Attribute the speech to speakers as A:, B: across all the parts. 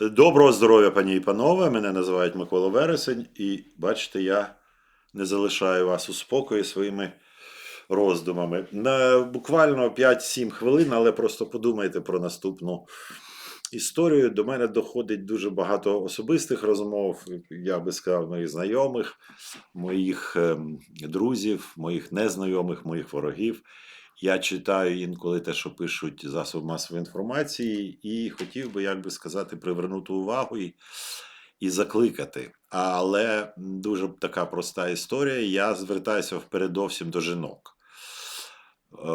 A: Доброго здоров'я, пані і панове. Мене називають Микола Вересень, і бачите, я не залишаю вас у спокої своїми роздумами. На буквально 5-7 хвилин, але просто подумайте про наступну історію. До мене доходить дуже багато особистих розмов, я би сказав, моїх знайомих, моїх ем, друзів, моїх незнайомих, моїх ворогів. Я читаю інколи те, що пишуть засоби масової інформації, і хотів би, як би сказати, привернути увагу і, і закликати. Але дуже така проста історія. Я звертаюся передовсім до жінок. Е,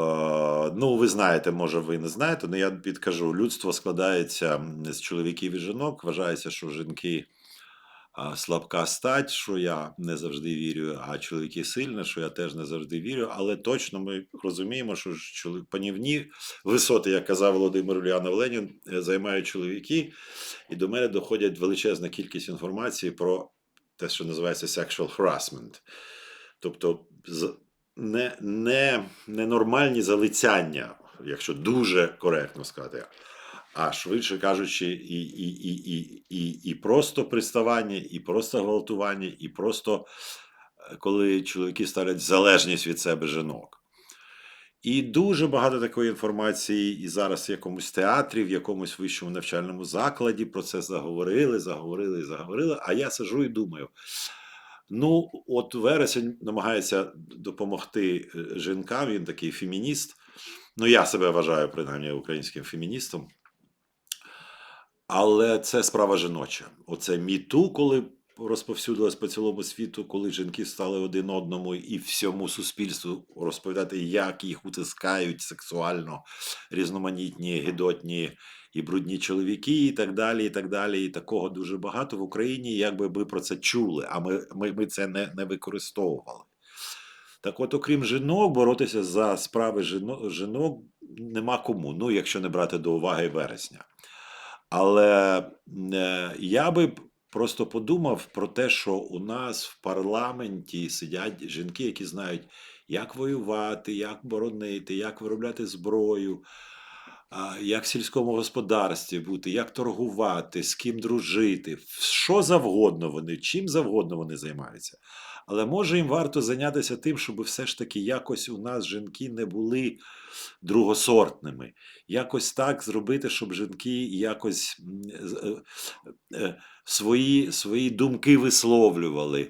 A: ну, ви знаєте, може, ви не знаєте, але я підкажу: людство складається з чоловіків і жінок. Вважається, що жінки слабка стать, що я не завжди вірю, а чоловіки сильні, що я теж не завжди вірю. Але точно ми розуміємо, що панівні висоти, як казав Володимир Ульянов Ленін, е, займають чоловіки, і до мене доходять величезна кількість інформації про те, що називається sexual harassment. Тобто не, не, ненормальні залицяння, якщо дуже коректно сказати, а швидше кажучи, і, і, і, і, і, і просто приставання, і просто гвалтування, і просто е, коли чоловіки ставлять залежність від себе жінок. І дуже багато такої інформації, і зараз в якомусь театрі, в якомусь вищому навчальному закладі про це заговорили, заговорили, заговорили. А я сижу і думаю. Ну, от вересень намагається допомогти е, жінкам, він такий фемініст. Ну, я себе вважаю принаймні українським феміністом. Але це справа жіноча. Оце міту, коли розповсюдилось по цілому світу, коли жінки стали один одному і всьому суспільству розповідати, як їх утискають сексуально різноманітні, гидотні і брудні чоловіки, і так далі. І так далі. І такого дуже багато в Україні, якби ми про це чули, а ми, ми, ми це не, не використовували. Так от, окрім жінок, боротися за справи жіно- жінок нема кому, ну, якщо не брати до уваги вересня. Але е, я би просто подумав про те, що у нас в парламенті сидять жінки, які знають, як воювати, як боронити, як виробляти зброю, як в сільському господарстві бути, як торгувати, з ким дружити, що завгодно вони, чим завгодно вони займаються. Але може їм варто зайнятися тим, щоб все ж таки якось у нас жінки не були другосортними. Якось так зробити, щоб жінки якось з- е, е, свої, свої думки висловлювали,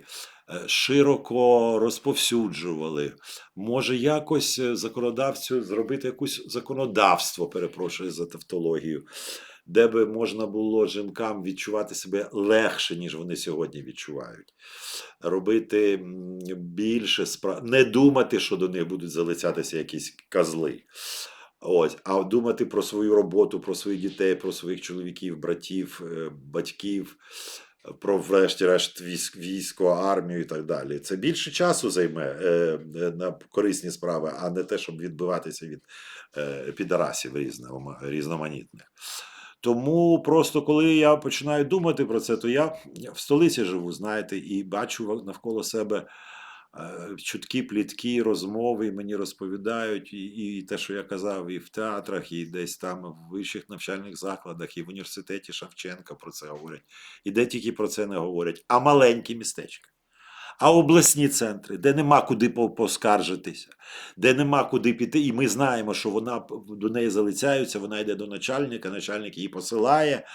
A: е, широко розповсюджували. Може, якось е, законодавцю зробити якусь законодавство, перепрошую за тавтологію, де би можна було жінкам відчувати себе легше, ніж вони сьогодні відчувають. Робити більше справ, не думати, що до них будуть залицятися якісь козли. Ось, а думати про свою роботу, про своїх дітей, про своїх чоловіків, братів, е, батьків, про врешті-решт військ, військо, армію і так далі. Це більше часу займе е, е, на корисні справи, а не те, щоб відбиватися від е, підарасів різноманітних. Тому просто коли я починаю думати про це, то я в столиці живу, знаєте, і бачу навколо себе е, чуткі, пліткі, розмови, мені розповідають, і, і те, що я казав, і в театрах, і десь там в вищих навчальних закладах, і в університеті Шевченка про це говорять. І де тільки про це не говорять, а маленькі містечка. А обласні центри, де нема куди поскаржитися, де нема куди піти, і ми знаємо, що вона до неї залицяються, вона йде до начальника, начальник її посилає,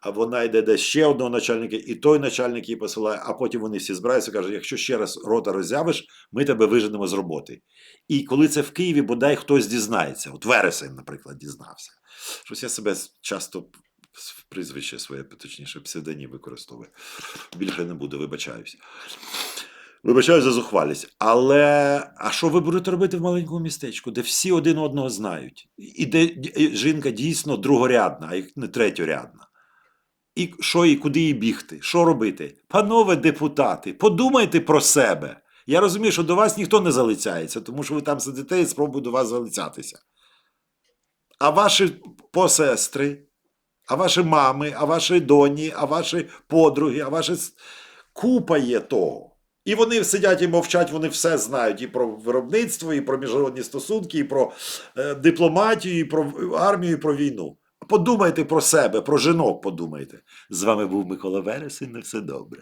A: а вона йде до ще одного начальника, і той начальник її посилає, а потім вони всі збираються і кажуть, якщо ще раз рота роззявиш, ми тебе виженемо з роботи. І коли це в Києві, бодай хтось дізнається. От Вересень, наприклад, дізнався. Щось я себе часто прізвище своє, точніше, псевдонім використовую. Більше не буду, вибачаюсь. Вибачаю за зухвалість. Але а що ви будете робити в маленькому містечку, де всі один одного знають, і де жінка дійсно другорядна, а не третьорядна? І що і куди їй бігти? Що робити? Панове депутати, подумайте про себе. Я розумію, що до вас ніхто не залицяється, тому що ви там сидите і спробують до вас залицятися. А ваші посестри, а ваші мами, а ваші доні, а ваші подруги, а ваші купа є того. І вони сидять і мовчать, вони все знають і про виробництво, і про міжнародні стосунки, і про е, дипломатію, і про армію, і про війну. Подумайте про себе, про жінок подумайте. З вами був Микола Вересень. На все добре.